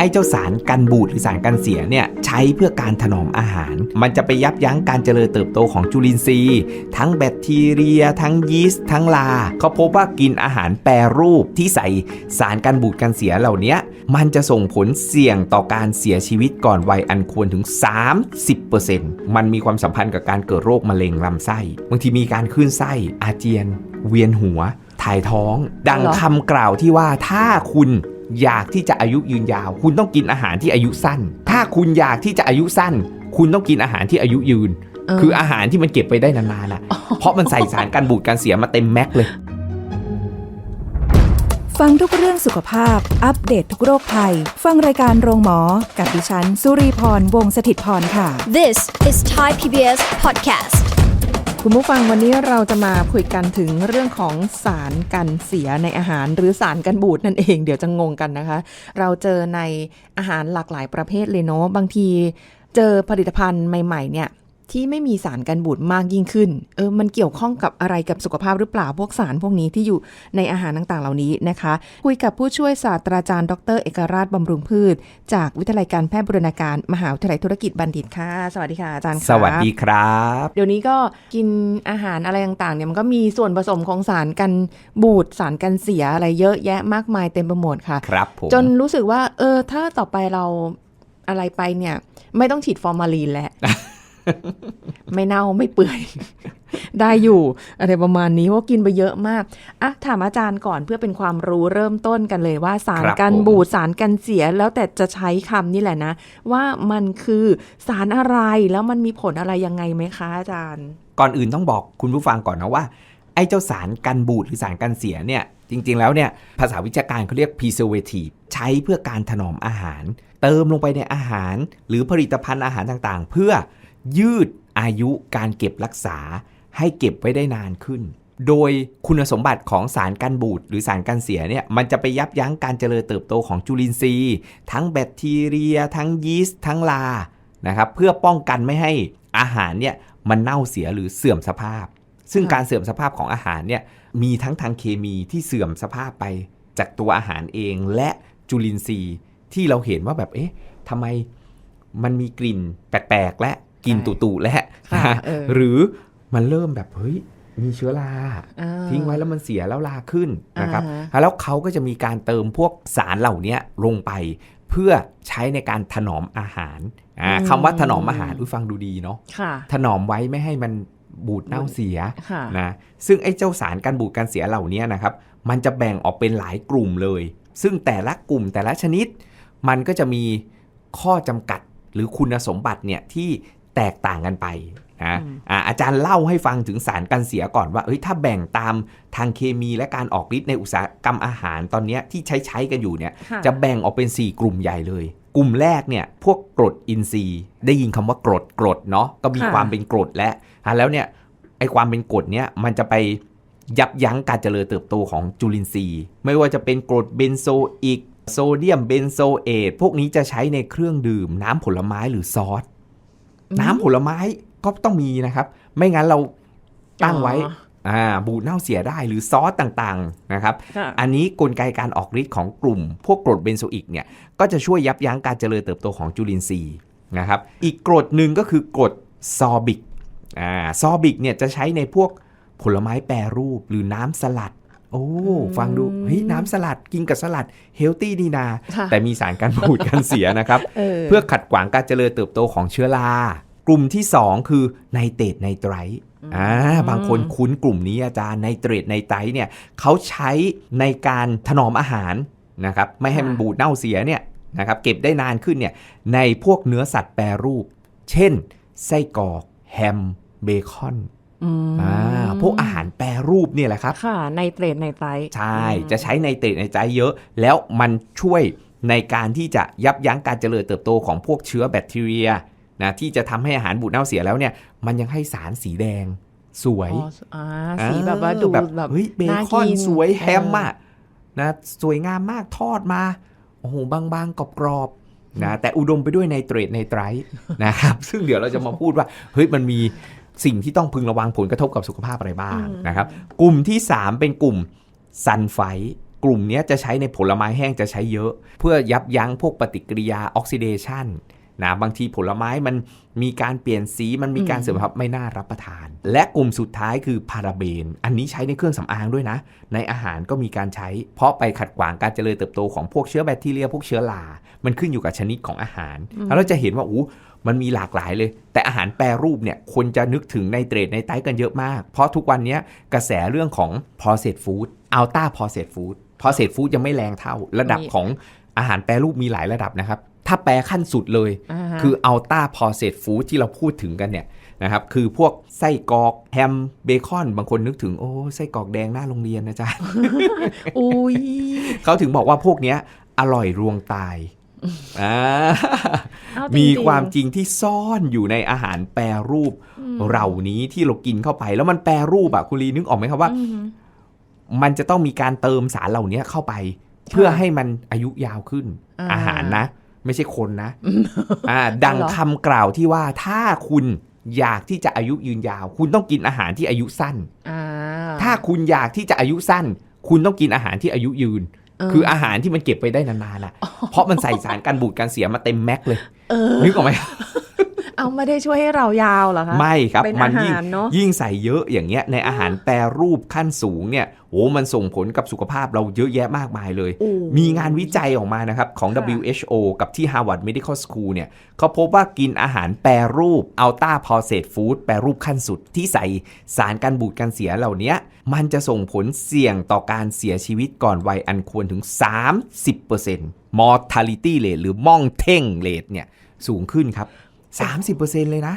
ไอ้เจ้าสารกันบูดหรือสารกันเสียเนี่ยใช้เพื่อการถนอมอาหาร มันจะไปยับยั้งการเจริญเติบโตของจุลินทรีย์ ทั้งแบคทีเรีย ทั้งยีสต์ทั้งลา เขาพบว่ากินอาหารแปรรูปที่ใส่สารกันบูดกันเสียเหล่านี้มันจะส่งผลเสี่ยงต่อการเสียชีวิตก่อนวัยอันควรถึง 30%มันมีความสัมพันธ์กับการเกิดโรคมะเร็งลำไส้บางทีมีการคลื่นไส้อาเจียน เวียนหัว ถ่ายท้อง ดังเหรอคำกล่าวที่ว่าถ้าคุณ อยากที่จะอายุยืนยาว คุณต้องกินอาหารที่อายุสั้น ถ้าคุณอยากที่จะอายุสั้น คุณต้องกินอาหารที่อายุยืนเออคืออาหารที่มันเก็บไปได้นานๆนะเพราะมันใส่สารกันบูดกันเสียมาเต็มแม็กเลย ฟังทุกเรื่องสุขภาพ อัปเดตททุกโรคภัย ฟังรายการโรงหมอ กับดิฉัน สุรีพร วงศิตพรค่ะ This is Thai PBS Podcast. คุณผู้ฟังวันนี้เราจะมาคุยกันถึงเรื่องของสารกันเสียในอาหาร หรือสารกันบูดนั่นเองเดี๋ยวจะงงกันนะคะ เราเจอในอาหารหลากหลายประเภทเลยเนาะบางทีเจอผลิตภัณฑ์ใหม่ ๆ เนี่ย ที่ไม่มีสารกันบูดมากยิ่งขึ้น เออ มันเกี่ยวข้องกับอะไรกับสุขภาพหรือเปล่า พวกสารพวกนี้ที่อยู่ในอาหารต่างๆ เหล่านี้นะคะ คุยกับผู้ช่วยศาสตราจารย์ ดร เอกราชบำรุงพืช จากวิทยาลัยการแพทย์บูรณาการ มหาวิทยาลัยธุรกิจบัณฑิตค่ะ สวัสดีค่ะอาจารย์ค่ะสวัสดีครับ เดี๋ยวนี้ก็กินอาหารอะไรต่างๆ เนี่ยมันก็มีส่วนผสมของสารกันบูด สารกันเสียอะไรเยอะแยะมากมายเต็มไปหมดค่ะ ครับผมจนรู้สึกว่า เออ ถ้าต่อไปเราอะไรไปเนี่ย ไม่ต้องฉีดฟอร์มาลีนแล้ว ไม่เน่าไม่เปื่อย ได้อยู่อะไรประมาณนี้เพราะกินไปเยอะมากอะถามอาจารย์ก่อนเพื่อเป็นความรู้เริ่มต้นกันเลยว่า สารกันบูดสารกันเสียแล้วแต่จะใช้คำนี่แหละนะ ว่ามันคือสารอะไรแล้วมันมีผลอะไรยังไงไหมคะอาจารย์ ก่อนอื่นต้องบอกคุณผู้ฟังก่อนนะว่า ไอ้เจ้าสารกันบูดหรือสารกันเสียเนี่ยจริง ๆ แล้วเนี่ยภาษาวิชาการเขาเรียก preservative ใช้เพื่อการถนอมอาหาร เติมลงไปในอาหาร หรือผลิตภัณฑ์อาหารต่างๆ เพื่อ ยืดอายุการเก็บรักษาให้เก็บไว้ได้นานขึ้น โดยคุณสมบัติของสารกันบูดหรือสารกันเสียเนี่ยมันจะไปยับยั้งการเจริญเติบโตของจุลินทรีย์ ทั้งแบคทีเรีย ทั้งยีสต์ ทั้งลา นะครับ เพื่อป้องกันไม่ให้อาหารเนี่ยมันเน่าเสียหรือเสื่อมสภาพ ซึ่งการเสื่อมสภาพของอาหารเนี่ยมีทั้งทางเคมีที่เสื่อมสภาพไปจากตัวอาหารเองและจุลินทรีย์ที่เราเห็นว่าแบบเอ๊ะทำไมมันมีกลิ่นแปลกๆและ กลิ่นตุๆและค่ะเออหรือมันเริ่มแบบเฮ้ยมีเชื้อราอ่าทิ้งไว้แล้วมันเสียแล้วลาขึ้นนะครับอ่าฮะแล้วเขาก็จะมีการเติมพวกสารเหล่านี้ลงไปเพื่อใช้ในการถนอมอาหารอ่าอืมคำว่าถนอมอาหารอุ้ยฟังดูดีเนาะค่ะถนอมไว้ไม่ให้มันบูดเน่าเสียค่ะนะซึ่งไอ้เจ้าสารกันบูดกันเสียเหล่านี้นะครับ มันจะแบ่งออกเป็นหลายกลุ่มเลย ซึ่งแต่ละกลุ่มแต่ละชนิด มันก็จะมีข้อจำกัดหรือคุณสมบัติเนี่ยที่ แตกต่างกันไปนะอืมอ่าอาจารย์เล่าให้ฟังถึงสารกันเสียก่อนว่าเอ้ยถ้าแบ่งตามทางเคมีและการออกฤทธิ์ในอุตสาหกรรมอาหารตอนเนี้ยที่ใช้ใช้กันอยู่เนี่ยค่จะแบ่งออกเป็น 4 กลุ่มใหญ่เลย กลุ่มแรกเนี่ยพวกกรดอินทรีย์ ได้ยินคำว่ากรดกรดเนาะก็มีค่ะความเป็นกรดและอะแล้วเนี่ยไอความเป็นกรดเนี่ยมันจะไปยับยั้งการเจริญเติบโตของจุลินทรีย์ ไม่ว่าจะเป็นกรดเบนโซอิกโซเดียมเบนโซเอตพวกนี้จะใช้ในเครื่องดื่มน้ำผลไม้หรือซอส น้ำผลไม้ก็ต้องมีนะครับ ไม่งั้นเราตั้งไว้อ๋ออ่าบูดเน่าเสียได้หรือซอสต่างๆนะครับค่ะอันนี้กลไกการออกฤทธิ์ของกลุ่ม พวกกรดเบนโซอิกเนี่ยก็จะช่วยยับยั้งการเจริญเติบโตของจุลินทรีย์นะครับอีกกรดหนึ่งก็คือกรดซอบิกอ่าซอบิกเนี่ยจะใช้ในพวกผลไม้แปรรูปหรือน้ำสลัด โอ้ ฟังดูเฮ้ยน้ำสลัดกินกับสลัดเฮลตี้ดีนาค่ะแต่มีสารกันบูดกันเสียนะครับเออเพื่อขัดขวางการเจริญเติบโตของเชื้อรา กลุ่มที่ 2 คือไนเตรตไนไตรท์อ่าบางคนคุ้นกลุ่มนี้อาจารย์ไนเตรตไนไตรท์เนี่ยเขาใช้ในการถนอมอาหารนะครับไม่ให้มันค่ะบูดเน่าเสียเนี่ยนะครับเก็บได้นานขึ้นเนี่ยในพวกเนื้อสัตว์แปรรูป เช่น ไส้กรอก แฮม เบคอน อืมอ่าพวกอาหารแปรรูปเนี่ยแหละครับ ค่ะในเตรดในไตรท์ใช่อืมจะใช้ไนเตรตไนไตรท์เยอะ แล้วมันช่วยในการที่จะยับยั้งการเจริญเติบโตของพวกเชื้อแบคทีเรียนะที่จะทำให้อาหารบูดเน่าเสียแล้วเนี่ย มันยังให้สารสีแดง สวยอ๋ออ่าสีแบบว่าดูแบบแบบเฮ้ยเบน่าคอนกินสวยแฮมเอออะนะสวยงามมากทอดมาโอ้โหบางๆกรอบๆนะแต่อุดมไปด้วยไนเตรตไนไตรท์นะครับซึ่งเดี๋ยวเราจะมาพูดว่าเฮ้ยมันมี สิ่งที่ต้องพึงระวังผลกระทบกับสุขภาพอะไรบ้างอืมนะครับ กลุ่มที่ 3 เป็นกลุ่มซันไฟกลุ่มเนี้ยจะใช้ในผลไม้แห้งจะใช้เยอะ เพื่อยับยั้งพวกปฏิกิริยาออกซิเดชัน นะบางทีผลไม้มันมีการเปลี่ยนสีมันมีการเสื่อมสภาพไม่น่ารับประทาน และกลุ่มสุดท้ายคือพาราเบน อันนี้ใช้ในเครื่องสำอางด้วยนะ ในอาหารก็มีการใช้ เพราะไปขัดขวางการเจริญเติบโตของพวกเชื้อแบคทีเรียพวกเชื้อรา มันขึ้นอยู่กับชนิดของอาหาร แล้วเราจะเห็นว่าอู้มันมีหลากหลายเลย แต่อาหารแปรรูปเนี่ยคนจะนึกถึงในเตรดในไตกันเยอะมาก เพราะทุกวันเนี้ยกระแสเรื่องของ processed food ultra processed food processed food ยังไม่แรงเท่าระดับมีของอาหารแปรรูปมีหลายระดับนะครับ ถ้าแปรขั้นสุดเลยาฮะคือ ultra processed food ที่เราพูดถึงกันเนี่ยนะครับคือพวกไส้กรอกแฮมเบคอน บางคนนึกถึง โอ้ไส้กรอกแดงหน้าโรงเรียนนะจ๊ะอุ้ยเขาถึงบอกว่าพวกเนี้ยอร่อยรวงตายอ่าเอาจริงๆมีความจริงที่ซ่อนอยู่ในอาหารแปรรูปเหล่านี้ที่เรากินเข้าไป แล้วมันแปรรูปอะคุณลีนึกออกไหมครับว่าอืมมันจะต้องมีการเติมสารเหล่านี้เข้าไป เพื่อให้มันอายุยาวขึ้นอ่าอาหารนะ ไม่ใช่คนนะอ่าดังเหรอคำกล่าวที่ว่าถ้าคุณอยากที่จะอายุยืนยาว คุณต้องกินอาหารที่อายุสั้นอ่าถ้าคุณอยากที่จะอายุสั้น คุณต้องกินอาหารที่อายุยืนเออคืออาหารที่มันเก็บไปได้นานๆอะ เพราะมันใส่สารกันบูดกันเสียมาเต็มแม็กเลยเออนึกออกไหม เอาไม่ได้ช่วยให้เรายาวเหรอคะไม่ครับเป็นมัอายิ่งหารเนอะยิ่งใส่เยอะอย่างเงี้ยในอาหารแปรรูปขั้นสูงเนี่ยโอ้มันส่งผลกับสุขภาพเราเยอะแยะมากมายเลยโอ้มีงานวิจัยออกมานะครับของค่ะ WHO กับที่ Harvard Medical School เนี่ยเขาพบว่ากินอาหารแปรรูป Ultra Processed Food แปรรูปขั้นสุดที่ใส่สารกันบูดกันเสียเหล่านี้มันจะส่งผลเสี่ยงต่อการเสียชีวิตก่อนวัยอันควรถึง 30% mortality rate หรือม่องเท่ง rate เนี่ยสูงขึ้นครับ 30%เลยนะ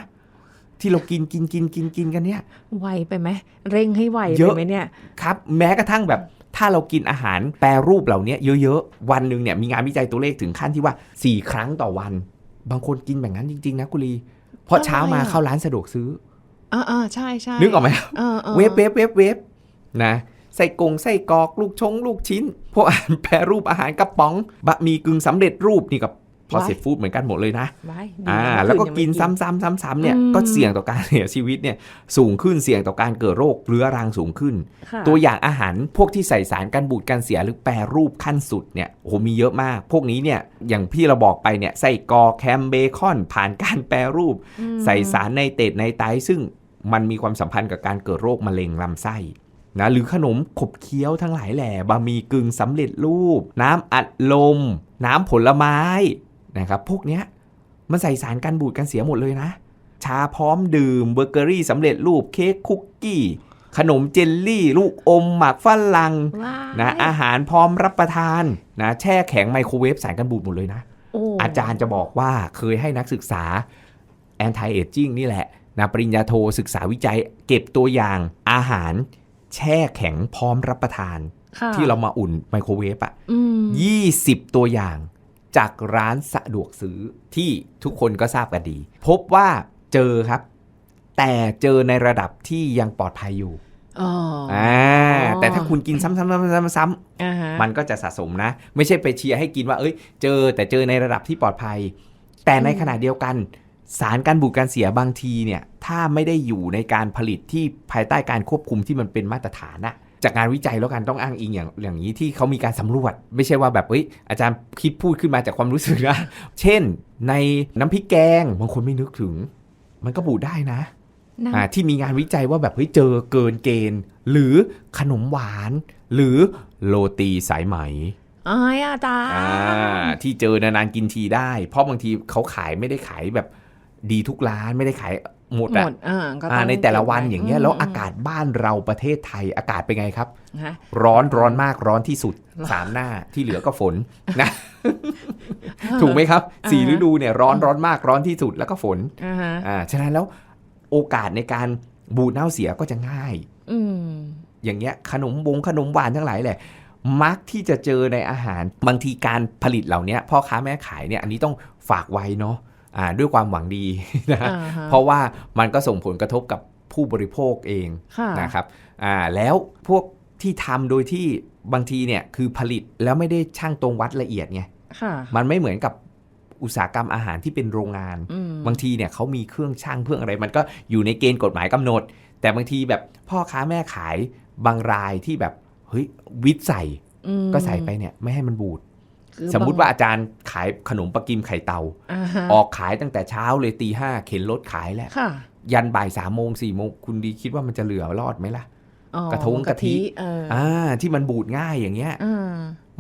ที่เรากินกินกินกินกินกันเนี่ย ไวไปไหมเร่งให้ไวเยไปอะ ไหมเนี่ย ครับแม้กระทั่งแบบถ้าเรากินอาหารแปรรูปเหล่านี้เยอะๆ วันหนึ่งเนี่ยมีงานวิจัยตัวเลขถึงขั้นที่ว่า 4 ครั้งต่อวัน บางคนกินแบบนั้นจริง ๆ นะกุลีเพราะเช้ามาทำไมอะ เข้าร้านสะดวกซื้อ อ่าอ่าใช่ใช่นึกออกไหมออออเวฟเวฟเวฟเวฟนะใส่กงใส่กรอกลูกชง ลูกชิ้น พวกอาหารแปรรูปอาหารกระป๋องบะหมี่กึ่งสำเร็จรูปนี่กับ processed food เหมือนกันหมดเลยนะไว้ดีอ่านะแล้วก็คืยังกินไม่ซ้ำๆๆๆเนี่ยอืมก็เสี่ยงต่อการเสียชีวิตเนี่ยสูงขึ้นเสี่ยงต่อการเกิดโรคเรื้อรังสูงขึ้นค่ะตัวอย่างอาหารพวกที่ใส่สารกันบูดกันเสียหรือแปรรูปขั้นสุดเนี่ยโอ้โหมีเยอะมาก พวกนี้เนี่ยอย่างพี่เราบอกไปเนี่ยใส่กรอกแฮมเบคอน ผ่านการแปรรูปอืมใส่สารในเตดในไตซึ่งมันมีความสัมพันธ์กับการเกิดโรคมะเร็งลำไส้นะหรือขนมขบเคี้ยวทั้งหลายแหล่บะหมี่กึ่งสำเร็จรูป น้ำอัดลม น้ำผลไม้ นะครับพวกเนี้ยมันใส่สารกันบูดกันเสียหมดเลยนะ ชาพร้อมดื่มเบเกอรี่สำเร็จรูปเค้กคุกกี้ ขนมเจลลี่ลูกอมหมากฝรั่งว้ายนะอาหารพร้อมรับประทานนะแช่แข็งไมโครเวฟสารกันบูดหมดเลยนะโอาจารย์จะบอกว่าเคยให้นักศึกษา anti aging นี่แหละนะปริญญาโทศึกษาวิจัย เก็บตัวอย่างอาหาร แช่แข็งพร้อมรับประทานค่ะที่เรามาอุ่นไมโครเวฟอะอืม20ตัวอย่าง จากร้านสะดวกซื้อที่ทุกคนก็ทราบกันดี พบว่าเจอครับ แต่เจอในระดับที่ยังปลอดภัยอยู่อ๋อออ่าแต่ถ้าคุณกินซ้ำๆๆๆๆอ่าฮะมันก็จะสะสมนะ ไม่ใช่ไปเชียร์ให้กินว่า เอ้ย เจอแต่เจอในระดับที่ปลอดภัย แต่ในขณะเดียวกัน สารการบูดการเสียบางทีเนี่ย ถ้าไม่ได้อยู่ในการผลิตที่ภายใต้การควบคุมที่มันเป็นมาตรฐานอะ จากงานวิจัยแล้วกันต้องอ้างอิงอย่างอย่างนี้ที่เขามีการสำรวจ ไม่ใช่ว่าแบบเอ้ยอาจารย์คิดพูดขึ้นมาจากความรู้สึกนะเช่น ในน้ำพริกแกงบางคนไม่นึกถึง มันก็บูดได้นะน้ำอ่าที่มีงานวิจัยว่าแบบเฮ้ยเจอเกินเกณฑ์ หรือขนมหวาน หรือโรตีสายไหมอ้ายอาจารย์อ่าที่เจอนานๆกินทีได้ เพราะบางทีเขาขายไม่ได้ขายแบบดีทุกร้านไม่ได้ขาย หมดหมอะดอ่าก็อ่าองในแต่ละวันอย่างเงี้ยมแล้วอากาศบ้านเราประเทศไทยอากาศเป็นไงครับฮะร้อนร้อนมากร้อนที่สุดสามหน้าที่เหลือก็ฝนนะถูกไหมครับสี่ฤดูเนี่ยร้อนร้อนมากร้อนที่สุดแล้วก็ฝนอ่าฮะอ่าฉะนั้นแล้วโอกาสในการบูดเน่าเสียก็จะง่ายอืมอย่างเงี้ยขนมบงขนมหวานทั้งหลายแหละมักที่จะเจอในอาหารบางทีการผลิตเหล่านี้พ่อค้าแม่ขายเนี่ยอันนี้ต้องฝากไว้เนาะอ่า ด้วยความหวังดีนะอ่าฮะเพราะว่ามันก็ส่งผลกระทบกับผู้บริโภคเองค่ะนะครับอ่าแล้วพวกที่ทำโดยที่บางทีเนี่ยคือผลิตแล้วไม่ได้ช่างตรงวัดละเอียดไงค่ะมันไม่เหมือนกับอุตสาหกรรมอาหารที่เป็นโรงงานอืมบางทีเนี่ยเขามีเครื่องช่างเครื่องอะไร มันก็อยู่ในเกณฑ์กฎหมายกำหนด แต่บางทีแบบพ่อค้าแม่ขายบางรายที่แบบเฮ้ยวิทย์ใส่อืมก็ใส่ไปเนี่ยไม่ให้มันบูดคือ สมมุติว่าอาจารย์ขายขนมปลากิมไข่เตาอ่าฮะออกขายตั้งแต่เช้าเลยตีห้าเข็นรถขายแล้วค่ะยันบ่ายสามโมงสี่โมงคุณดีคิดว่ามันจะเหลือรอดไหมล่ะอ๋อกระทงกะทิเอออ่าที่มันบูดง่ายอย่างเงี้ยอ่า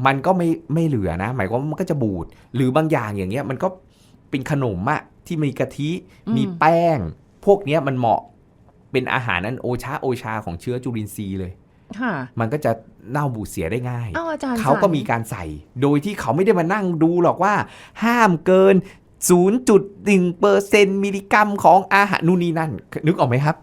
มันก็ไม่ไม่เหลือนะ หมายความว่ามันก็จะบูด หรือบางอย่างอย่างเงี้ย มันก็เป็นขนมอะที่มีกะทิมีแป้ง พวกเนี้ยมันเหมาะเป็นอาหารนั้นโอชาโอชาของเชื้อจุลินทรีย์เลยค่ะมันก็จะ เน่าบูดเสียได้ง่ายเอ้าอาจารย์เขาก็สรมีการใส่ โดยที่เขาไม่ได้มานั่งดูหรอกว่า ห้ามเกิน 0.1เปอร์เซ็นมิลลิกรัมของอาหารนู่นนี่นั่น นึกออกไหมครับ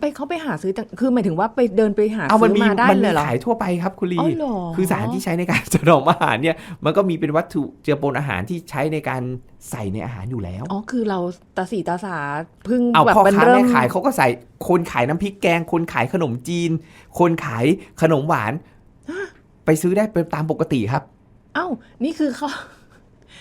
ไปเขาไปหาซื้อจากคือหมายถึงว่าไปเดินไปหาเอามันซื้อมีมาได้มันเลมียเหรอ ขายทั่วไปครับคุณลี อ๋อเหรอ คือสารที่ใช้ในการ ถนอมอาหารเนี่ยมันก็มีเป็นวัตถุเจือปนอาหารที่ใช้ในการใส่ในอาหารอยู่แล้ว อ๋อคือเราตาสีตาสาเพึ่งเอาแบบพ่อมันค้าเริ่แม่มขายเขาก็ใส่คนขายน้ำพริกแกง คนขายขนมจีน คนขายขนมหวาน ไปซื้อได้เป็นตามปกติครับ เอ้า นี่คือเขา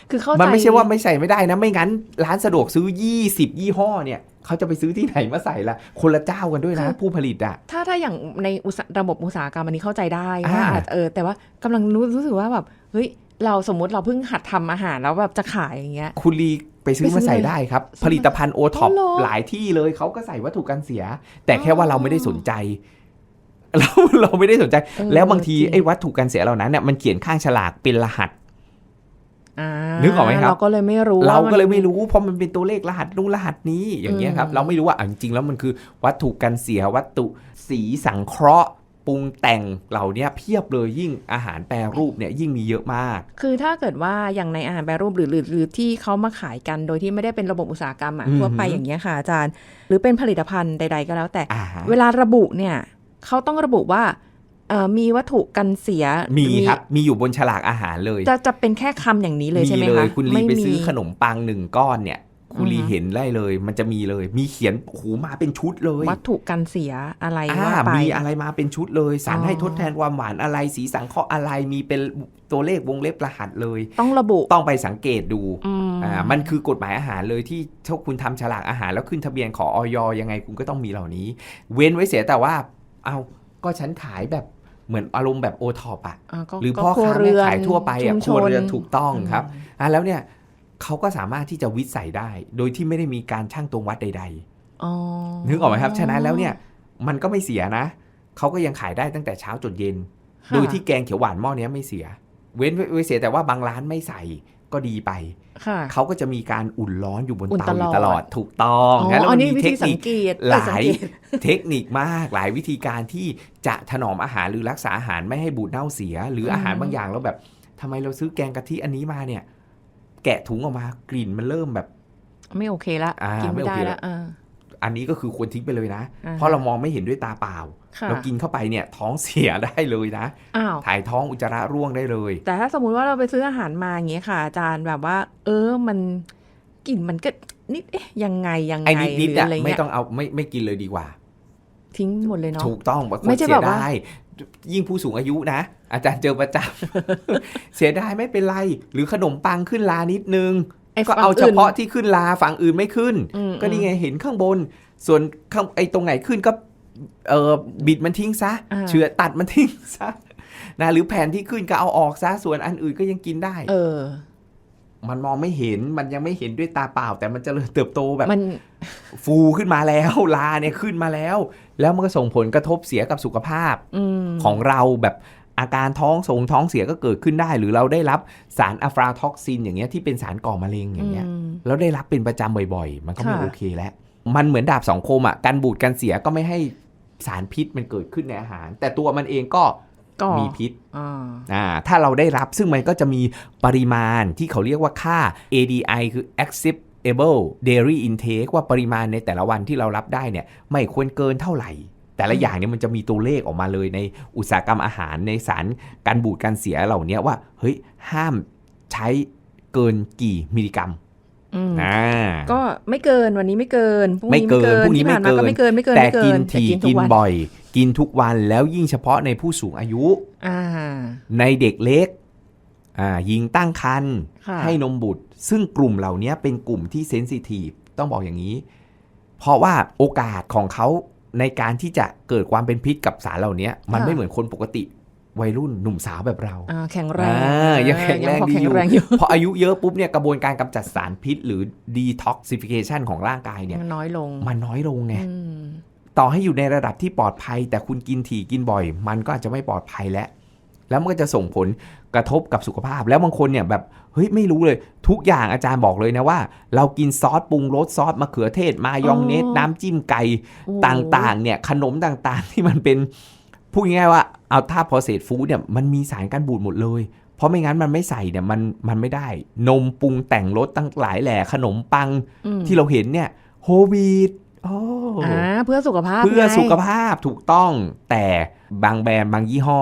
คือเข้าใจมันไม่ใช่ว่าไม่ใส่ไม่ได้นะ ไม่งั้น ร้านสะดวกซื้อ 20 ยี่ห้อเนี่ยเขาจะไปซื้อที่ไหนมาใส่ละคนละเจ้ากันด้วยนะ ผู้ผลิตอะถ้าถ้าอย่างในอุตสาระบบอุตสาหกรรมอันนี้เข้าใจได้อ่าว่าอาจเออแต่ว่ากำลังรู้รู้สึกว่าแบบเฮ้ยเราสมมุติเราเพิ่งหัดทำอาหารแล้วแบบจะขายอย่างเงี้ยคุณลีไปซื้อไปซื้มาอใส่เลยได้ครับซื้อมาผลิตภัณฑ์โอท็อปอ๋อเหรอหลายที่เลยเขาก็ใส่วัตถุกันเสีย แต่แค่ว่าเราไม่ได้สนใจ เราเราไม่ได้สนใจเออแล้วบางทีจริงไอ้วัตถุกันเสียเหล่านั้นเนี่ยมันเขียนข้างฉลากเป็นรหัสอ่านึกออกไหมครับเราก็เลยไม่รู้ เราว่ก็เลยไม่รู้เพราะมันเป็นตัวเลขรหัสนู้นรหัสนี้อย่างเงี้ยครับอืมเราไม่รู้ว่าอะจริงๆแล้วมันคือวัตถุกันเสียวัตถุสีสังเคราะห์ปรุงแต่งเหล่าเนี้ยเพียบเลยยิ่งอาหารแปรรูปเนี่ยยิ่งมีเยอะมาก คือถ้าเกิดว่าอย่างในอาหารแปรรูปหรือหรือหรือที่เขามาขายกันโดยที่ไม่ได้เป็นระบบอุตสาหกรรมอะอือฮึทั่วไปอย่างเงี้ยค่ะอาจารย์ หรือเป็นผลิตภัณฑ์ใด ๆ ก็แล้วแต่อ่าฮะเวลาระบุเนี่ย เขาต้องระบุว่าเอ่อมีวัตถุกันเสีย มีครับ มีอยู่บนฉลากอาหารเลย จะจะเป็นแค่คำอย่างนี้เลยใช่ไหมเลคะยคุณลีม่ไปซื้อมีขนมปังหนึ่งก้อนเนี่ยคุณลีอือฮึเห็นได้เลย มันจะมีเลย มีเขียนโอ้โหมาเป็นชุดเลย วัตถุกันเสียอะไรอ่าว่าไปมีอะไรมาเป็นชุดเลย สารอ๋อให้ทดแทนความหวานอะไร สีสังเคราะห์อะไร มีเป็นตัวเลขวงเล็บรหัสเลย ต้องระบุ ต้องไปสังเกตดูอืมอ่า มันคือกฎหมายอาหารเลยที่ถ้าคุณทำฉลากอาหารแล้วขึ้นทะเบียนขอออยยังไงคุณก็ต้องมีเหล่านี้ เว้นไว้เสียแต่ว่า เอาก็ฉันขายแบบเหมือนอารมณ์แบบโอท็อปอะอ่าก็หรือก็พ่อค้ารัแม่วขายทั่วไปอะชุมครัวเรือนชถูกต้องครับอะแล้วเนี่ยเขาก็สามารถที่จะวิทย์ใส่ได้ โดยที่ไม่ได้มีการช่างตวงวัดใดอ๋อๆนึกออกไหมครับฉะนั้นแล้วเนี่ยมันก็ไม่เสียนะเขาก็ยังขายได้ตั้งแต่เช้าจนเย็นค่ะโดยที่แกงเขียวหวานหม้อเนี้ยไม่เสีย เว้นไว้ไว้เสียแต่ว่าบางร้านไม่ใส่ ก็ดีไปค่ะเขาก็จะมีการอุ่นร้อนอยู่บนอุ่นเตาอยู่ตตลลออดดถูกต้องอ๋อนะแล้วอัมันนนี้มีวิเทธีคสันิงคเกตหลาเออสังยเกตเทคนิคมากหลายวิธีการที่จะถนอมอาหารหรือรักษาอาหารไม่ให้บูดเน่าเสีย หรืออาหารอืมบางอย่างแล้วแบบทำไมเราซื้อแกงกะทิอันนี้มาเนี่ย แกะถุงออกมากลิ่นมันเริ่มแบบ ไม่โอเคละอ่ากินไม่ไม่โอได้เคละละเอออันนี้ก็คือควรทิ้งไปเลยนะอ่าเพราะเรามองไม่เห็นด้วยตาเปล่าค่ะเรากินเข้าไปเนี่ยท้องเสียได้เลยนะอ้าวถ่ายท้องอุจจาระร่วงได้เลย แต่ถ้าสมมุติว่าเราไปซื้ออาหารมาอย่างเงี้ยค่ะ อาจารย์แบบว่า เออมันกลิ่นมันก็นิดเอ๊ะยังไงยังไงไอ้นิดนิดหรือๆอะอะไรไม่เงี้ยต้องเอาไม่ไม่กินเลยดีกว่า ทิ้งหมดเลยเนาะถูกต้องบางคนไม่ใช่เสีแบยบว่าดายยิ่งผู้สูงอายุนะ อาจารย์เจอประจำเสียดายไม่เป็นไร หรือขนมปังขึ้นลานิดนึงไอ้ ก็ฝั่งเอาเฉพาะอื่นที่ขึ้นลาฝั่งอื่นไม่ขึ้นอืมก็นี่ไงเห็นข้างบน ส่วนข้างไอ้ตรงไหนขึ้นก็เออบิดมันทิ้งซะอ่าเชือตัดมันทิ้งซะนะหรือแผ่นที่ขึ้นก็เอาออกซะส่วนอันอื่นก็ยังกินได้ เออ มันมองไม่เห็นมันยังไม่เห็นด้วยตาเปล่า แต่มันจเจริญเติบโตแบบมันฟูขึ้นมาแล้วลาเนี่ยขึ้นมาแล้ว แล้วมันก็ส่งผลกระทบเสียกับสุขภาพอืมของเราแบบ อาการท้องส่งท้องเสียก็เกิดขึ้นได้ หรือเราได้รับสารอะฟราท็อกซินอย่างเงี้ยที่เป็นสารก่อมะเร็งอย่างเงี้ยมแล้วได้รับเป็นประจำบ่อยๆ มันก็ไม่ค่ะโอเคแล้ว มันเหมือนดาบสองคมอะการบูดการเสียก็ไม่ให้สารพิษมันเกิดขึ้นในอาหาร แต่ตัวมันเองก็ก็มีพิษอ่าอ่าถ้าเราได้รับซึ่งมันก็จะมีปริมาณที่เขาเรียกว่าค่า ADI คือ acceptable dairy intake ว่าปริมาณในแต่ละวันที่เรารับได้เนี่ย ไม่ควรเกินเท่าไหร่ แต่ละอย่างเนี่ยมันจะมีตัวเลขออกมาเลยในอุตสาหกรรมอาหารในสารการบูดการเสียเหล่านี้ว่าเฮ้ยห้ามใช้เกินกี่มิลลิกรัมอืมนะก็ไม่เกินวันนี้ไม่เกินพรุ่งไม่นี้เกินพรุ่งนี้ที่ผ่านมาไม่เกินก็ไม่เกินไม่เกินแต่ไม่เกิกินนทีแต่ทุกิกนวันบ่อย กินทุกวันแล้วยิ่งเฉพาะในผู้สูงอายุอ่าในเด็กเล็กอ่าหญิงตั้งครรภ์ค่ะให้นมบุตร ซึ่งกลุ่มเหล่านี้เป็นกลุ่มที่เซนซิทีฟต้องบอกอย่างนี้ เพราะว่าโอกาสของเขา ในการที่จะเกิดความเป็นพิษกับสารเหล่านี้มันไม่เหมือนคนปกติวัยรุ่นหนุ่มสาวแบบเราอ่าแข็งแรงอ่ายังแข็งแรงพอดีแข็องยู่แรงอยู่พออายุเยอะปุ๊บเนี่ยกระบวนการกำจัดสารพิษ หรือ detoxification ของร่างกายเนี่ยมันน้อยลง มันน้อยลงไงอืมต่อให้อยู่ในระดับที่ปลอดภัย แต่คุณกินถี่กินบ่อย มันก็อาจจะไม่ปลอดภัยแล้ว แล้วมันก็จะส่งผลกระทบกับสุขภาพ แล้วบางคนเนี่ยแบบเฮ้ยไม่รู้เลยทุกอย่างอาจารย์บอกเลยนะว่า เรากินซอสปรุงรสซอสมะเขือเทศ มายองเนสอ๋อน้ำจิ้มไก่โอ้ต่างๆเนี่ยขนมต่างๆ ที่มันเป็นพูดง่ายๆว่าเอาถ้าพอเศษฟู้ดเนี่ยมันมีสารกันบูดหมดเลยเพราะไม่งั้นมันไม่ใส่เนี่ยมันมันไม่ได้ นมปรุงแต่งรสตั้งหลายแหล่ขนมปังอืมที่เราเห็นเนี่ยโฮวีดโอ้อ่าเพื่อสุขภาพเพื่อไงสุขภาพถูกต้อง แต่บางแบรนด์บางยี่ห้อ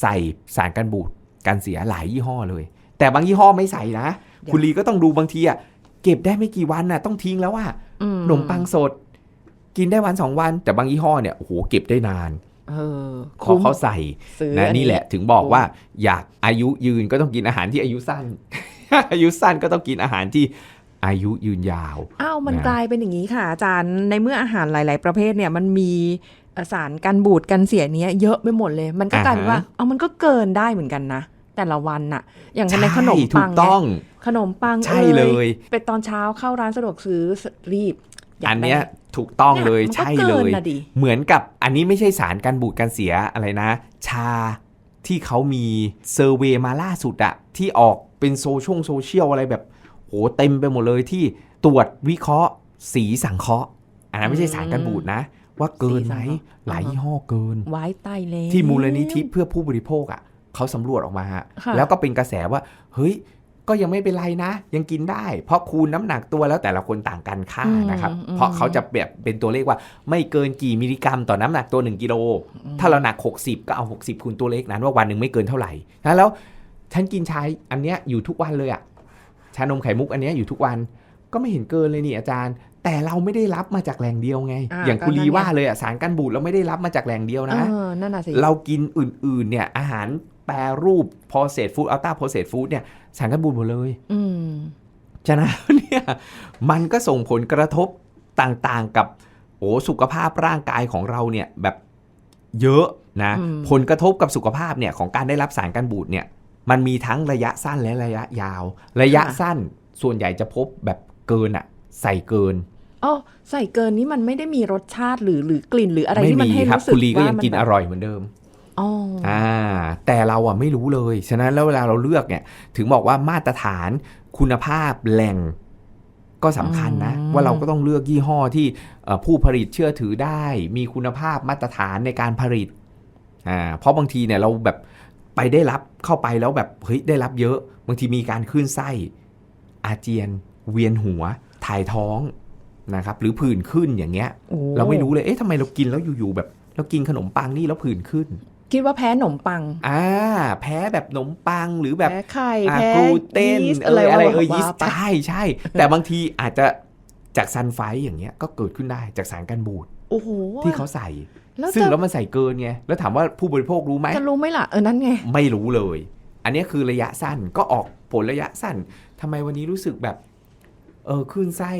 ใส่สารกันบูดกันเสียหลายยี่ห้อเลย แต่บางยี่ห้อไม่ใส่นะ คุณลีก็ต้องดูบางทีอะเก็บได้ไม่กี่วันน่ะต้องทิ้งแล้วว่าอืขนมปังสด กินได้วันสองวัน แต่บางยี่ห้อเนี่ยโอ้โหเก็บได้นานเออเพราะเขาใส่ซื้อนะอันี่แหละถึงบอกคุ้มว่า อยากอายุยืนก็ต้องกินอาหารที่อายุสั้น อายุสั้นก็ต้องกินอาหารที่อายุยืนยาว อ้าวมันนะกลายเป็นอย่างนี้ค่ะอาจารย์ ในเมื่ออาหารหลาย ๆ ประเภทเนี่ยมันมีเอ่อ สารกันบูดกันเสียเนี้ยเยอะไปหมดเลย มันก็กลายเป็นว่าเอามันก็เกินได้เหมือนกันนะ แต่ละวันน่ะ อย่างในขนมใช่ถูปักงต้องเนี่ยขนมปังใช่เลยเป็นตอนเช้าเข้าร้านสะดวกซื้อรีบากอันเนี้ยได้ถูกต้องเลยนี่มันก็ใช่กิเลนยน่ะดิเหมือนกับอันนี้ไม่ใช่สารกันบูดกันเสียอะไรนะ ชาที่เขามีเซอร์เวยมาล่าสุดอะที่ออกเป็นโซเชียลโซเชียลอะไรแบบโหเต็มไปหมดเลยที่ตรวจวิเคราะห์ สีสังเคราะห์อันนั้นไม่ใช่สารกันบูดนะ ว่าเกินไหมสีสังเคราะห์หลายยี่ห้อเกิน ไว้ใต้เลยที่มูลนิธิเพื่อผู้บริโภคอะเขาสำรวจออกมาฮะค่ะแล้วก็เป็นกระแสว่า เฮ้ย ก็ยังไม่เป็นไรนะ ยังกินได้ เพราะคูณน้ำหนักตัวแล้วแต่ละคนต่างกันค่านะครับ เพราะเขาจะแบบเป็นตัวเลขว่า ไม่เกินกี่มิลลิกรัมต่อน้ำหนักตัว 1กิโลถ้าเราหนัก 60 ก็เอา 60 คูณตัวเลขนั้นว่าวันหนึ่งไม่เกินเท่าไหร่นะแล้วฉันกินชาอันเนี้ยอยู่ทุกวันเลยอะชานมไข่มุกอันเนี้ยอยู่ทุกวันก็ไม่เห็นเกินเลยนี่อาจารย์ แต่เราไม่ได้รับมาจากแหล่งเดียวไง อย่างคุณลีว่าเลยอะสารกันบูดเราไม่ได้รับมาจากแหล่งเดียวนะเออนั่นน่ะสิเรากินอื่นๆเนี่ยอาหารแปรรูป processed food ultra processed food เนี่ยสารกันบูดหมดเลยอืมฉะนั้นเนี่ยมันก็ส่งผลกระทบต่างๆกับโอ้สุขภาพร่างกายของเราเนี่ยแบบเยอะนะอืมผลกระทบกับสุขภาพเนี่ยของการได้รับสารกันบูดเนี่ยมันมีทั้งระยะสั้นและระยะยาว ระยะสั้นส่วนใหญ่จะพบแบบเกินอะ ใส่เกินอ๋อใส่เกินนี้มันไม่ได้มีรสชาติหรือหรือกลิ่นหรืออะไรไม่ที่มันมีให้ครับรู้สึกคุณลีก็ว่ายังมันกินแบบอร่อยเหมือนเดิมอ๋อออ่า แต่เราอะไม่รู้เลย ฉะนั้นแล้วเวลาเราเลือกเนี่ย ถึงบอกว่ามาตรฐานคุณภาพแหล่งก็สำคัญนะอืมว่าเราก็ต้องเลือกยี่ห้อที่เอ่อผู้ผลิตเชื่อถือได้ มีคุณภาพมาตรฐานในการผลิตอ่าเพราะบางทีเนี่ยเราแบบไปได้รับเข้าไปแล้วแบบเฮ้ยได้รับเยอะ บางทีมีการขึ้นไส้อาเจียนเวียนหัว ถ่ายท้องนะครับหรือผื่นขึ้นอย่างเงี้ยโอ้เราไม่รู้เลยเอ๊ะทำไมเรากินแล้วอยู่ๆแบบ เรากินขนมปังนี่แล้วผื่นขึ้น คิดว่าแพ้ขนมปังอ่าแพ้แบบขนมปังหรือแบบแพ้ไข่อ่าแพ้กลูเตนยีสต์เอออะไรเออว่ายีสต์ไปใช่ใช่ แต่บางทีอาจจะจากซันไฟท์อย่างเงี้ยก็เกิดขึ้นได้จากสารกันบูดโอ้โหที่เขาใส่แล้วซึ่งจะแล้วมันใส่เกินไงแล้วถามว่าผู้บริโภครู้ไหมจะรู้ไหมล่ะเออนั่นไงไม่รู้เลย อันเนี้ยคือระยะสั้นก็ออกผลระยะสั้นทำไมวันนี้รู้สึกแบบ เออขึ้นไส้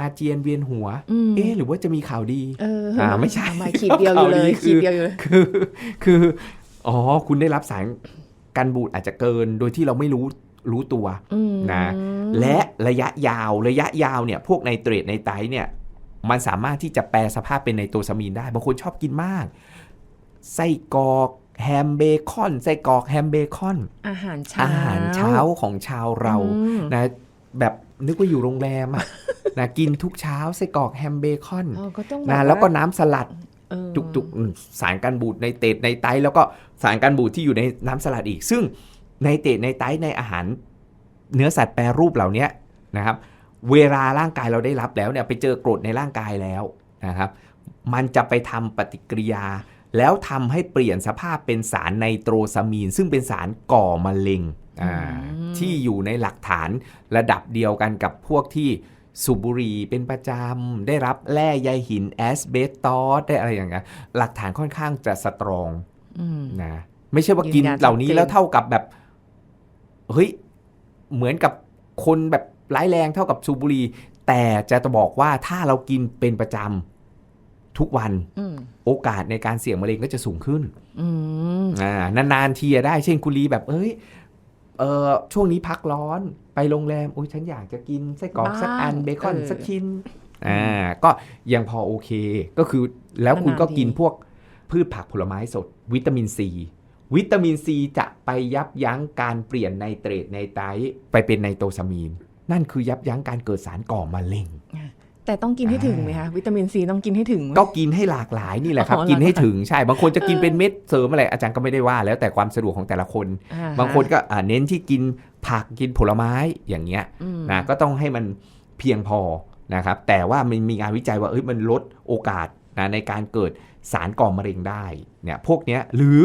อาเจียนเวียนหัว อืม เอ๊ะหรือว่าจะมีข่าวดีเอออ่าไม่ใช่ไม่ขีดเดียวอยู่เลยข่าวดีคือขีดเดียวอยู่เลย คือ คือ อ๋อ คุณได้รับสารกันบูดอาจจะเกินโดยที่เราไม่รู้รู้ตัว อืมนะ และระยะยาวระยะยาวเนี่ย พวกไนเตรตในไตรเนี่ย มันสามารถที่จะแปลสภาพเป็นไนโตรซามีนได้บางคนชอบกินมาก ไส้กรอกแฮมเบคอน ไส้กรอกแฮมเบคอน อาหารเช้าอาหารเช้าของชาวเราอืม นะแบบ นึกว่าอยู่โรงแรมอะนะกินทุกเช้าไส้กรอกแฮมเบคอนเออก็ต้องบบนะแล้วก็น้ำสลัดเออจุกๆอืมสารกันบูดในเตดในไตแล้วก็สารกันบูดที่อยู่ในน้ำสลัดอีก ซึ่งในเตดในไตในอาหาร เนื้อสัตว์แปรรูปเหล่านี้นะครับ เวลาร่างกายเราได้รับแล้วเนี่ยไปเจอกรดในร่างกายแล้วนะครับ มันจะไปทำปฏิกิริยา แล้วทำให้เปลี่ยนสภาพเป็นสารไนโตรซามีน ซึ่งเป็นสารก่อมะเร็งอ่า ที่อยู่ในหลักฐานระดับเดียวกันกับพวกที่สูบบุหรี่เป็นประจำ ได้รับแร่ใยหินแอสเบสตอสได้อะไรอย่างเงี้ยหลักฐานค่อนข้างจะสตรองอืมนะไม่ใช่ว่ากินยืนยันเหล่านี้ชัดเจนแล้วเท่ากับแบบเฮ้ยเหมือนกับคนแบบร้ายแรงเท่ากับสูบบุหรี่แต่จะจะบอกว่าถ้าเรากินเป็นประจำทุกวันอืมโอกาสในการเสี่ยงมะเร็งก็จะสูงขึ้นอืมอ่านานๆทีอะได้ เช่นคุณลีแบบเอ้ย เออช่วงนี้พักร้อนไปโรงแรมอุ้ยฉันอยากจะกินไส้กรอกบ้างสักอันเบคอนเออสักชิ้นอ่าก็ยังพอโอเค ก็คือแล้วคุณนานๆก็กินทีพวกพืชผักผลไม้สด วิตามินซีวิตามินซีจะไปยับยั้งการเปลี่ยนไนเตรตในไตรไปเป็นไนโตรซามีน นั่นคือยับยั้งการเกิดสารก่อมะเร็ง แต่ต้องกินให้ถึงไหมคะวิตามินซีต้องกินให้ถึงไหมก็กินให้หลากหลายนี่แหละครับอ๋อกินให้หลากหลายถึงใช่ บางคนจะกินเป็นเม็ดเสริมอะไรอาจารย์ก็ไม่ได้ว่า แล้วแต่ความสะดวกของแต่ละคนอ่ฮะบางคนก็อ่าเน้นที่กินผักกินผลไม้อย่างเงี้ยอืมนะก็ต้องให้มันเพียงพอนะครับ แต่ว่ามันมีงานวิจัยว่าเอ้ยมันลดโอกาสนะในการเกิดสารก่อมะเร็งได้เนี่ยพวกเนี้ยหรือ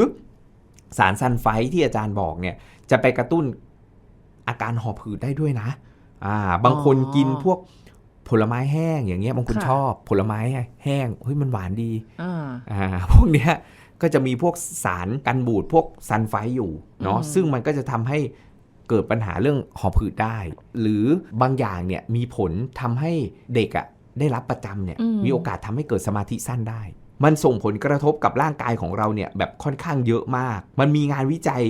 สารซันไฟท์ที่อาจารย์บอกเนี่ยจะไปกระตุ้นอาการหอบหืดได้ด้วยนะอ่าบางคนกินพวก ผลไม้แห้งอย่างเงี้ยบางคนชอบผลไม้แห้งเฮ้ยมันหวานดีอ่าอ่าพวกเนี้ยก็จะมีพวกสารกันบูดพวกซันไฟท์อยู่เนาะอืมซึ่งมันก็จะทำให้เกิดปัญหาเรื่องหอบหืดได้ หรือบางอย่างเนี่ยมีผลทำให้เด็กอะ่ะได้รับประจำเนี่ยมีโอกาสทำให้เกิดสมาธิสั้นได้ มันส่งผลกระทบกับร่างกายของเราเนี่ยแบบค่อนข้างเยอะมาก มันมีงานวิจัย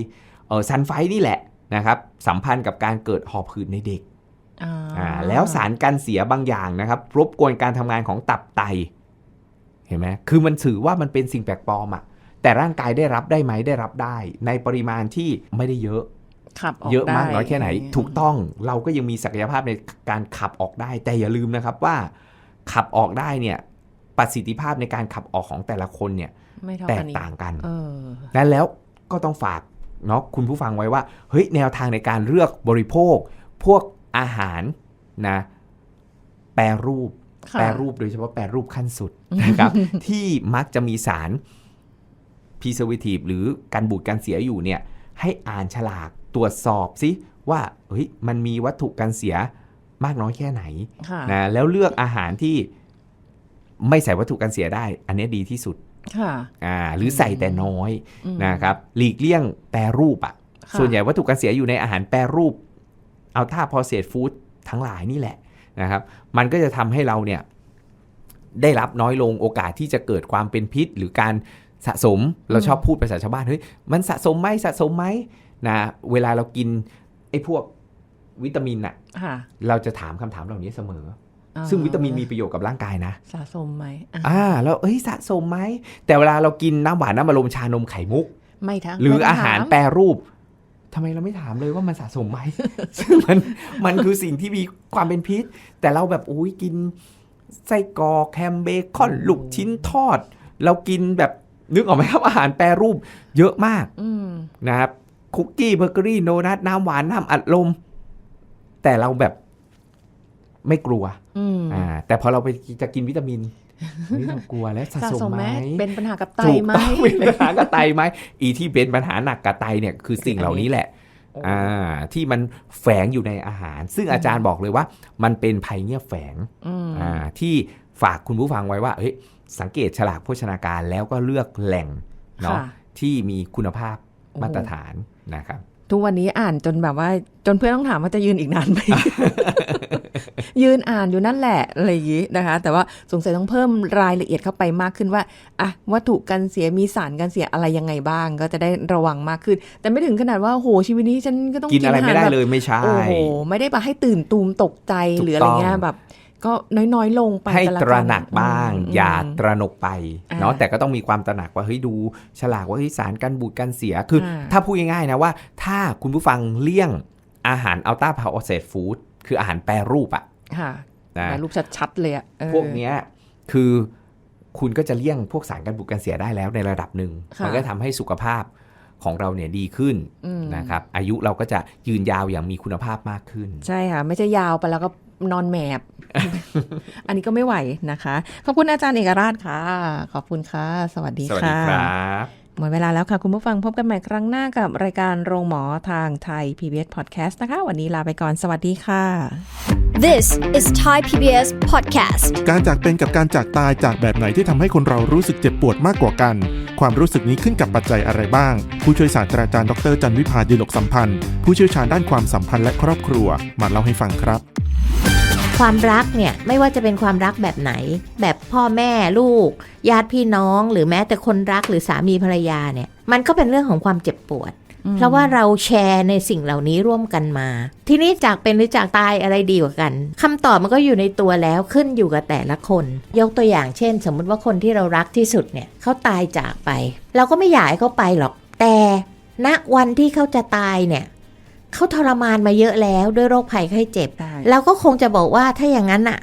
เออซันไฟท์นี่แหละนะครับสัมพันธ์กับการเกิดหอบหืดในเด็กอ่าอ่า แล้วสารกันเสียบางอย่างนะครับ รบกวนการทำงานของตับไต เห็นไหมคือมันถือว่ามันเป็นสิ่งแปลกปลอมอะแต่ร่างกายได้รับได้ไหมได้รับได้ ในปริมาณที่ไม่ได้เยอะขับออกเยอะมากได้น้อยแค่ไหน ถูกต้องเราก็ยังมีศักยภาพในการขับออกได้ แต่อย่าลืมนะครับว่า ขับออกได้เนี่ยประสิทธิภาพในการขับออกของแต่ละคนเนี่ยไม่เท่าแตกักนอีต่างกันเออนั้นแล้วก็ต้องฝากเนาะคุณผู้ฟังไว้ว่าเฮ้ยแนวทางในการเลือกบริโภค พวก อาหารนะแปรรูปค่ะแปรรูปโดยเฉพาะแปรรูปขั้นสุดนะครับ ที่มักจะมีสาร preservative หรือการบูดการเสียอยู่เนี่ยให้อ่านฉลากตรวจสอบซิว่าเฮ้ยมันมีวัตถุการเสียมากน้อยแค่ไหนค่ะนะแล้วเลือกอาหารที่ไม่ใส่วัตถุกันเสียได้ อันนี้ดีที่สุด ค่ะ อ่า หรือใส่แต่น้อยอืมนะครับ หลีกเลี่ยงแปรรูปอะ่ะค่ะ ส่วนใหญ่วัตถุกันเสียอยู่ในอาหารแปรรูปเอาท่าพอเศษฟู้ดทั้งหลายนี่แหละนะครับ มันก็จะทำให้เราเนี่ยได้รับน้อยลงโอกาสที่จะเกิดความเป็นพิษ หรือการสะสมเราชอบพูดภาษาชาวบ้านเฮ้ยมันสะสมไหมสะสมไหมนะเวลาเรากินไอ้พวกวิตามินอะค่ะเราจะถามคำถามเหล่านี้เสมออ่าซึ่งวิตามินมีประโยชน์กับร่างกายนะ สะสมไหมอะอ่าแล้วเอ้ยสะสมไหมแต่เวลาเรากินน้ำหวานน้ำอารมณ์ชานมไข่มุกไม่ทั้งหรือไม่ต้งอาหารถมแปรรูป ทำไมเราไม่ถามเลยว่ามันสะสมไหม ซึ่งมันมันคือสิ่งที่มีความเป็นพิษ แต่เราแบบอุ้ยกินไส้กรอกแฮมเบคอนลูกชิ้นทอด เรากินแบบนึกออกไหมครับอาหารแปรรูปเยอะมากอืมนะครับคุกกี้เบเกอรี่โดนัทน้ำหวานน้ำอัดลม แต่เราแบบไม่กลัวอืมอ่าแต่พอเราไปจะกินวิตามิน เฮ้ยเรากลัวแล้วสะสะสสมมไหไหมมเป็นปัญหากับไตถูกไหมต้องเป็นปัญหากับไตไหมอีที่เป็นปัญหาหนักกับไตเนี่ยคือสิ่งเหล่านี้แหละโอ้อ่าที่มันแฝงอยู่ในอาหาร ซึ่งอาจารย์บอกเลยว่า มันเป็นภัยเงียบแฝงอืมอ่าที่ฝากคุณผู้ฟังไว้ว่าเฮ้ยสังเกตฉลากโภชนาการแล้วก็เลือกแหล่งเนาะค่ะที่มีคุณภาพโอ้มาตรฐานนะครับ ทุกวันนี้อ่านจนแบบว่า จนเพื่อนต้องถามว่าจะยืนอีกนานไหม ยืนอ่านอยู่นั่นแหละอะไรอย่างนี้นะคะ แต่ว่าสงสัยต้องเพิ่มรายละเอียดเข้าไปมากขึ้นว่าอะวัตถุกันเสียมีสารกันเสียอะไรยังไงบ้าง ก็จะได้ระวังมากขึ้น แต่ไม่ถึงขนาดว่าโหชีวิตนี้ฉันก็ต้องกินอะไรไม่ได้าหาแบบเลยไม่ใช่โอ้โหไม่ได้แบบให้ตื่นตูมตกใจถูกหรืออะไรเงี้ยต้องแบบ ก็น้อยๆ ลงไปให้ก็แล้วตระหนักบ้างมอย่าอืมตระหนกไปเนาะอ่าแต่ก็ต้องมีความตระหนักว่าเฮ้ยดู ฉลากว่าเฮ้ยสารกันบูดกันเสียคืออาถ้าพูดง่ายๆนะว่า ถ้าคุณผู้ฟังเลี่ยงอาหารอัลต้าพาวเซตฟู้ดคืออาหารแปรรูปอะค่ะนะแม่รูปชัดๆเลยอะเออพวกเนี้ยคือคุณก็จะเลี่ยงพวกสารกันบูดกันเสียได้แล้วในระดับหนึ่งค่ะมัก็ทำให้สุขภาพของเราเนี่ยดีขึ้นอืมนะครับอายุเราก็จะยืนยาวอย่างมีคุณภาพมากขึ้น ใช่ค่ะ ไม่ใช่ยาวไปแล้วก็ นอนแมบ อันนี้ก็ไม่ไหวนะคะ ขอบคุณอาจารย์เอกราชค่ะ ขอบคุณค่ะ สวัสดีสวัสดีค่ะครับหมดเวลาแล้วค่ะ คุณผู้ฟังพบกันใหม่ครั้งหน้ากับรายการโรงหมอทางไทย PBS Podcast นะคะ วันนี้ลาไปก่อนสวัสดีค่ะ This is Thai PBS Podcast. การจากเป็นกับการจากตายจากแบบไหนที่ทำให้คนเรารู้สึกเจ็บปวดมากกว่ากัน ความรู้สึกนี้ขึ้นกับปัจจัยอะไรบ้าง ผู้ช่วยศาสตราจารย์ดรจันวิพาดีลกสัมพันธ์ ผู้เชี่ยวชาญด้านความสัมพันธ์และครอบครัว มาเล่าให้ฟังครับ ความรักเนี่ยไม่ว่าจะเป็นความรักแบบไหน แบบพ่อแม่ลูก ญาติพี่น้อง หรือแม้แต่คนรักหรือสามีภรรยาเนี่ยมันก็เป็นเรื่องของความเจ็บปวด เพราะว่าเราแชร์ในสิ่งเหล่านี้ร่วมกันมา ทีนี้จากเป็นหรือจากตายอะไรดีกว่ากันคำตอบมันก็อยู่ในตัวแล้วขึ้นอยู่กับแต่ละคน ยกตัวอย่างเช่น สมมุติว่าคนที่เรารักที่สุดเนี่ยเขาตายจากไป เราก็ไม่อยากให้เขาไปหรอกแต่ณวันที่เขาจะตายเนี่ย เขาทรมานมาเยอะแล้วด้วยโรคภัยไข้เจ็บใช่เราก็คงจะบอกว่าถ้าอย่างนั้นอะ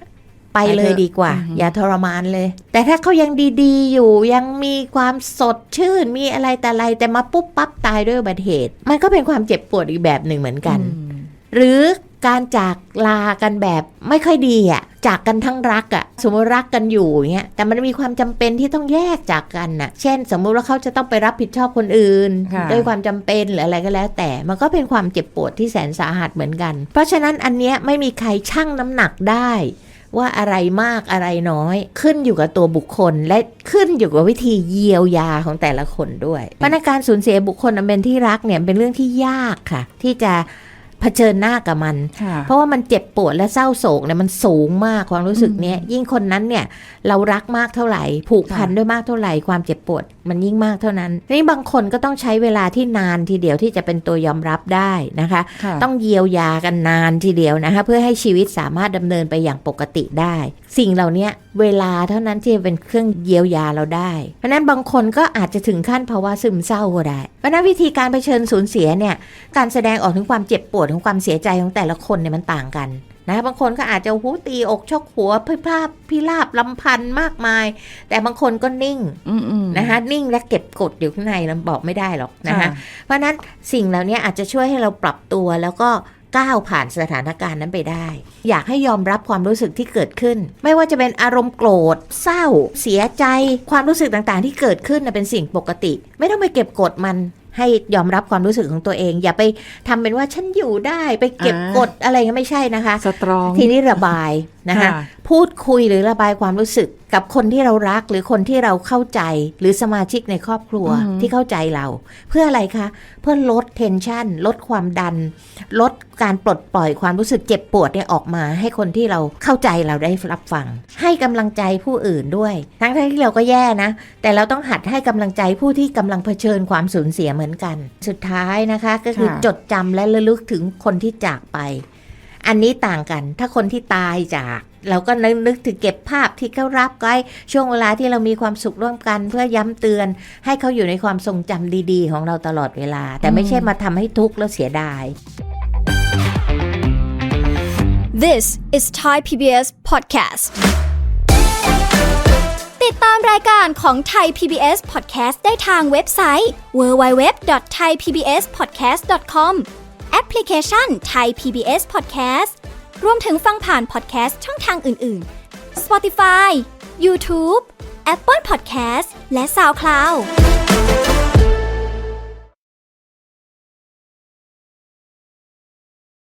ไปเลยไปเถอะดีกว่าอือฮึอย่าทรมานเลย แต่ถ้าเขายังดีๆ อยู่ยังมีความสดชื่นมีอะไรแต่อะไรแต่มาปุ๊บปั๊บตายด้วยอุบัติเหตุ มันก็เป็นความเจ็บปวดอีกแบบหนึ่งเหมือนกันอืมหรือ การจากลากันแบบไม่ค่อยดีอะจากกันทั้งรักอะสมมติรักกันอยู่อย่างเงี้ยแต่มันมีความจำเป็นที่ต้องแยกจากกันน่ะ เช่น สมมุติว่าเขาจะต้องไปรับผิดชอบคนอื่นค่ะด้วยความจำเป็นหรืออะไรก็แล้ว แต่มันก็เป็นความเจ็บปวดที่แสนสาหัสเหมือนกัน เพราะฉะนั้นอันเนี้ยไม่มีใครชั่งน้ำหนักได้ว่าอะไรมากอะไรน้อย ขึ้นอยู่กับตัวบุคคลและขึ้นอยู่กับวิธีเยียวยาของแต่ละคนด้วยเพราะในการสูญเสียบุคคลอันเป็นที่รักเนี่ยเป็นเรื่องที่ยากค่ะ ที่จะเผชิญหน้ากับมันค่ะเพราะว่ามันเจ็บปวดและเศร้าโศกเนี่ยมันสูงมากความรู้สึกเนี้ยยิ่งคนนั้นเนี่ยเรารักมากเท่าไหร่ ผูกพันค่ะด้วยมากเท่าไหร่ความเจ็บปวด มันยิ่งมากเท่านั้นนี่บางคนก็ต้องใช้เวลาที่นานทีเดียวที่จะเป็นตัวยอมรับได้นะคะค่ะต้องเยียวยากันนานทีเดียวนะคะเพื่อให้ชีวิตสามารถดำเนินไปอย่างปกติได้ สิ่งเหล่านี้เวลาเท่านั้นที่จะเป็นเครื่องเยียวยาเราได้ เพราะฉะนั้นบางคนก็อาจจะถึงขั้นภาวะซึมเศร้าก็ได้เพราะฉะนั้นวิธีการเผชิญสูญเสียเนี่ยการแสดงออกถึงความเจ็บปวดของความเสียใจของแต่ละคนเนี่ยมันต่างกันนะบางคนก็อาจจะหูตีอกชกหัวพิพาทพิราบลำพันธ์มากมาย แต่บางคนก็นิ่งอืมอืมนะคะนิ่งและเก็บกดอยู่ข้างในเราบอกไม่ได้หรอกนะคะค่ะเพราะฉะนั้นสิ่งเหล่านี้อาจจะช่วยให้เราปรับตัวแล้วก็ก้าวผ่านสถานการณ์นั้นไปได้ อยากให้ยอมรับความรู้สึกที่เกิดขึ้น ไม่ว่าจะเป็นอารมณ์โกรธ เศร้า เสียใจ ความรู้สึกต่างๆ ที่เกิดขึ้นนะเป็นสิ่งปกติ ไม่ต้องไปเก็บกดมัน ให้ยอมรับความรู้สึกของตัวเอง อย่าไปทำเป็นว่าฉันอยู่ได้ไปเก็บอ่ากดอะไรก็ไม่ใช่นะคะสตรองทีนี้ระบายนะคะค่ะพูดคุยหรือระบายความรู้สึก กับคนที่เรารักหรือคนที่เราเข้าใจหรือสมาชิกในครอบครัวอือหือที่เข้าใจเรา เพื่ออะไรคะ เพื่อลดเทนชันลดความดัน ลดการปลดปล่อยความรู้สึกเจ็บปวดเนี่ยออกมา ให้คนที่เราเข้าใจเราได้รับฟัง ให้กำลังใจผู้อื่นด้วย ทั้งๆที่เราก็แย่นะ แต่เราต้องหัดให้กำลังใจผู้ที่กำลังเผชิญความสูญเสียเหมือนกัน สุดท้ายนะคะ ก็คือค่ะจดจำและระลึกถึงคนที่จากไป อันนี้ต่างกัน ถ้าคนที่ตายจาก เราก็นึกนึกถึงเก็บภาพที่เขารับไว้ช่วงเวลาที่เรามีความสุขร่วมกัน เพื่อย้ำเตือน ให้เขาอยู่ในความทรงจำดี ๆ ของเราตลอดเวลา แต่ไม่ใช่มาทำให้ทุกข์แล้วเสียดาย This is Thai PBS Podcast ติดตามรายการของ Thai PBS Podcast ได้ทางเว็บไซต์ www.thaipbspodcast.com แอปพลิเคชัน Thai PBS Podcast รวมถึงฟังผ่านพอดแคสต์ช่องทางอื่น ๆ Spotify YouTube Apple Podcast และ SoundCloud